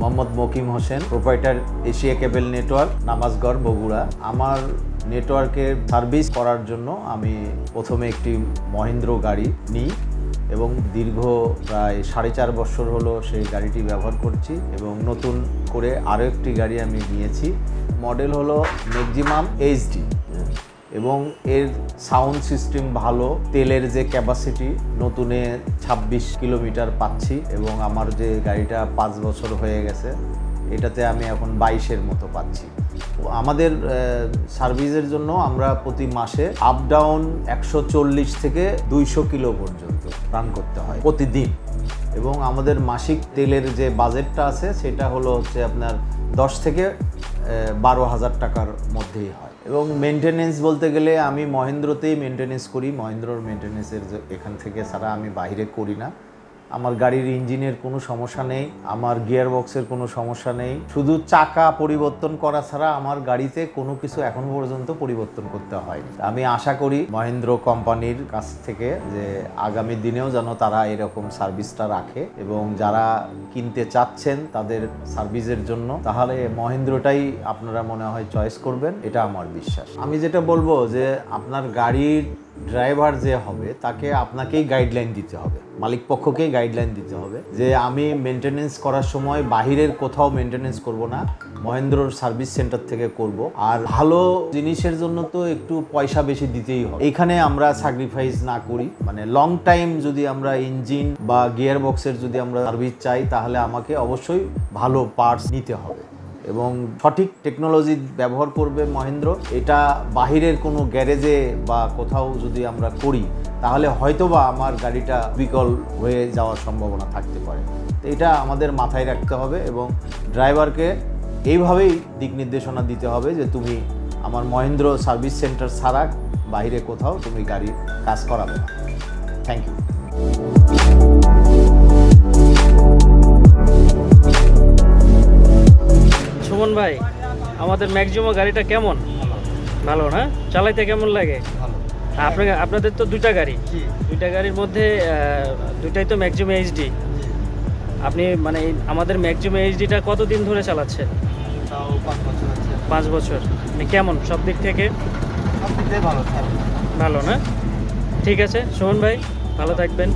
Mohammad Mokim Hossain proprietor Asia cable network Namazgarh Bogura. আমার নেটওয়ার্কের service করার জন্য আমি প্রথমে একটি মহেন্দ্র গাড়ি নিই এবং দীর্ঘ প্রায় সাড়ে চার বছর হলো সেই গাড়িটি ব্যবহার করছি এবং নতুন করে আরও একটি গাড়ি আমি নিয়েছি। মডেল হলো ম্যাক্সিমাম এইচডি এবং এর সাউন্ড সিস্টেম ভালো, তেলের যে ক্যাপাসিটি নতুনে ২৬ কিলোমিটার পাচ্ছি এবং আমার যে গাড়িটা পাঁচ বছর হয়ে গেছে, এটাতে আমি এখন বাইশের মতো পাচ্ছি। আমাদের সার্ভিসের জন্য আমরা প্রতি মাসে আপ ডাউন একশো চল্লিশ থেকে দুইশো কিলো পর্যন্ত রান করতে হয় প্রতিদিন। এবং আমাদের মাসিক তেলের যে বাজেটটা আছে, সেটা হলো হচ্ছে আপনার দশ থেকে বারো হাজার টাকার মধ্যেই হয়। এবং মেনটেনেন্স বলতে গেলে আমি মহেন্দ্রতেই মেনটেনেন্স করি, মহেন্দ্রর মেনটেনেন্সের এখান থেকে সারা আমি বাইরে করি না। আমার গাড়ির ইঞ্জিনের কোনো সমস্যা নেই, আমার গিয়ার বক্সের কোনো সমস্যা নেই। শুধু চাকা পরিবর্তন করা ছাড়া আমার গাড়িতে কোনো কিছু এখন পর্যন্ত পরিবর্তন করতে হয়নি। আমি আশা করি মহেন্দ্র কোম্পানির কাছ থেকে যে আগামী দিনেও যেন তারা এরকম সার্ভিসটা রাখে এবং যারা কিনতে চাচ্ছেন তাদের সার্ভিসের জন্য, তাহলে মহেন্দ্রটাই আপনারা মনে হয় চয়েস করবেন, এটা আমার বিশ্বাস। আমি যেটা বলব যে আপনার গাড়ির ড্রাইভার যে হবে, তাকে আপনাকেই গাইডলাইন দিতে হবে। মালিক পক্ষকেই গাইডলাইন দিতে হবে যে আমি মেনটেনেন্স করার সময় বাহিরের কোথাও মেনটেনেন্স করব না, মহেন্দ্রর সার্ভিস সেন্টার থেকে করব। আর ভালো জিনিসের জন্য তো একটু পয়সা বেশি দিতেই হবে। এখানে আমরা স্যাক্রিফাইস না করি। মানে লং টাইম যদি আমরা ইঞ্জিন বা গিয়ার বক্সের যদি আমরা সার্ভিস চাই, তাহলে আমাকে অবশ্যই ভালো পার্টস নিতে হবে। এবং সঠিক টেকনোলজি ব্যবহার করবে মহেন্দ্র। এটা বাহিরের কোনো গ্যারেজে বা কোথাও যদি আমরা করি তাহলে হয়তোবা আমার গাড়িটা বিকল হয়ে যাওয়ার সম্ভাবনা থাকতে পারে। তো এটা আমাদের মাথায় রাখতে হবে এবং ড্রাইভারকে এইভাবেই দিক নির্দেশনা দিতে হবে যে তুমি আমার মহেন্দ্র সার্ভিস সেন্টার ছাড়া বাইরে কোথাও তুমি গাড়ি কাজ করাবে না। থ্যাংক ইউ সুমন ভাই, আমাদের ম্যাক্সিমাম গাড়িটা কেমন? ভালো না? চালাইতে কেমন লাগে? আপনাকে আপনাদের তো দুইটা গাড়ি। দুইটা গাড়ির মধ্যে দুইটাই তো ম্যাক্সিমাম এইচডি আপনি মানে আমাদের ম্যাক্সিমাম এইচডিটা কতদিন ধরে চালাচ্ছেন? তাও পাঁচ বছর মানে কেমন? সব দিক থেকে? ভালো না? ঠিক আছে সোহন ভাই ভালো থাকবেন।